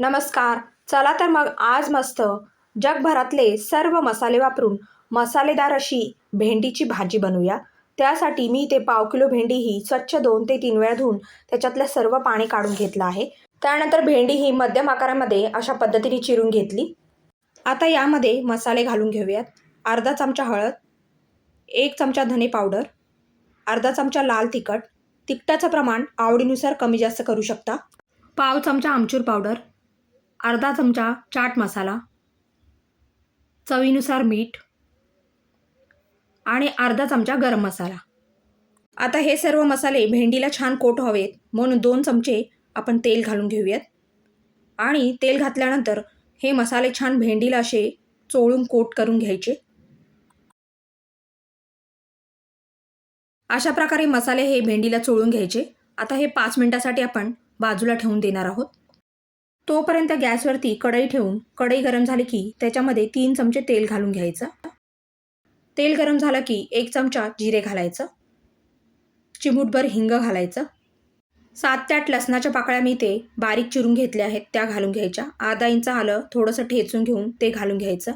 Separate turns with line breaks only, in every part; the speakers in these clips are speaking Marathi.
नमस्कार. चला तर मग आज मस्त जगभरातले सर्व मसाले वापरून मसालेदार अशी भेंडीची भाजी बनवूया. त्यासाठी मी ते पाव किलो भेंडी ही स्वच्छ दोन ते तीन वेळा धुवून त्याच्यातलं सर्व पाणी काढून घेतलं आहे. त्यानंतर भेंडी ही मध्यम आकारामध्ये अशा पद्धतीने चिरून घेतली. आता यामध्ये मसाले घालून घेऊयात. अर्धा चमचा हळद एक चमचा धने पावडर अर्धा चमचा लाल तिखट तिखटाचं प्रमाण आवडीनुसार कमी जास्त करू शकता. पाव चमचा आमचूर पावडर अर्धा चमचा चाट मसाला चवीनुसार मीठ आणि अर्धा चमचा गरम मसाला. आता हे सर्व मसाले भेंडीला छान कोट हवेत म्हणून दोन चमचे आपण तेल घालून घेऊयात. आणि तेल घातल्यानंतर हे मसाले छान भेंडीला असे चोळून कोट करून घ्यायचे. अशा प्रकारे मसाले हे भेंडीला चोळून घ्यायचे. आता हे पाच मिनटासाठी आपण बाजूला ठेवून देणार आहोत. तोपर्यंत गॅसवरती कढई ठेवून कढई गरम झाली की त्याच्यामध्ये तीन चमचे तेल घालून घ्यायचं. तेल गरम झालं की एक चमचा जिरे घालायचं. चिमूटभर हिंग घालायचं. सात ते आठ लसणाच्या पाकळ्या मी ते बारीक चिरून घेतल्या आहेत त्या घालून घ्यायच्या. आधा इंच आलं थोडंसं ठेचून घेऊन ते घालून घ्यायचं.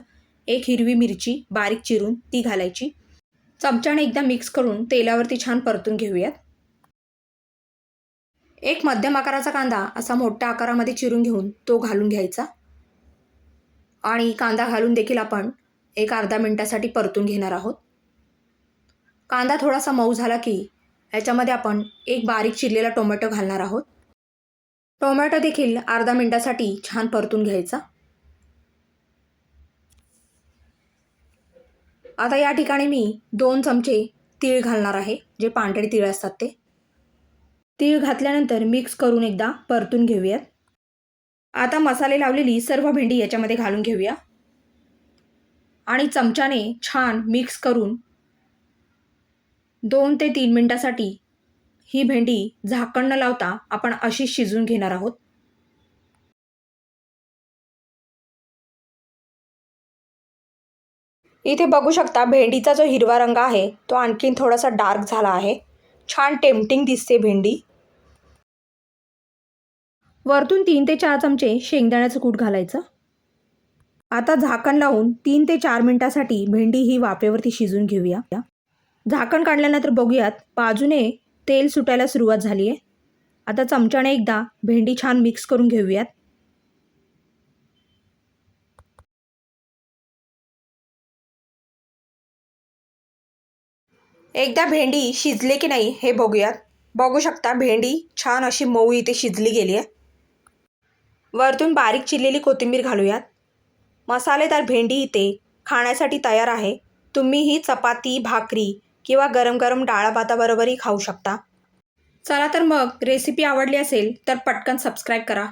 एक हिरवी मिरची बारीक चिरून ती घालायची. चमच्याने एकदा मिक्स करून तेलावरती छान परतून घेऊयात. एक मध्यम आकाराचा कांदा असा मोठ्या आकारामध्ये चिरून घेऊन तो घालून घ्यायचा. आणि कांदा घालून देखील आपण एक अर्धा मिनटासाठी परतून घेणार आहोत. कांदा थोडासा मऊ झाला की याच्यामध्ये आपण एक बारीक चिरलेला टोमॅटो घालणार आहोत. टोमॅटो देखील अर्धा मिनटासाठी छान परतून घ्यायचा. आता या ठिकाणी मी दोन चमचे तीळ घालणार आहे जे पांढरे तीळ असतात ते. तीळ घातल्यानंतर मिक्स करून एकदा परतून घेऊयात. आता मसाले लावलेली सर्व भेंडी याच्यामध्ये घालून घेऊया. आणि चमच्याने छान मिक्स करून दोन ते तीन मिनटासाठी ही भेंडी झाकण न लावता आपण अशी शिजून घेणार आहोत. इथे बघू शकता भेंडीचा जो हिरवा रंग आहे तो आणखीन थोडासा डार्क झाला आहे. छान टेम्पटिंग दिसते भेंडी. वरतून तीन ते चार चमचे शेंगदाण्याचं कूट घालायचं. आता झाकण लावून तीन ते चार मिनटासाठी भेंडी ही वाफेवरती शिजून घेऊया. झाकण काढल्यानंतर बघूयात बाजूने तेल सुटायला सुरुवात झाली आहे आता चमच्याने एकदा भेंडी छान मिक्स करून घेऊयात. एकदा भेंडी शिजले की नाही हे बघूयात. बघू शकता भेंडी छान अशी मऊ इथे शिजली गेली आहे वरतून बारीक चिरलेली कोथिंबीर घालूयात. मसालेदार भेंडी इथे खाण्यासाठी तयार आहे. तुम्ही ही चपाती भाकरी किंवा गरम गरम डाळ भाताबरोबरही खाऊ शकता. चला तर मग रेसिपी आवडली असेल तर पटकन सबस्क्राईब करा.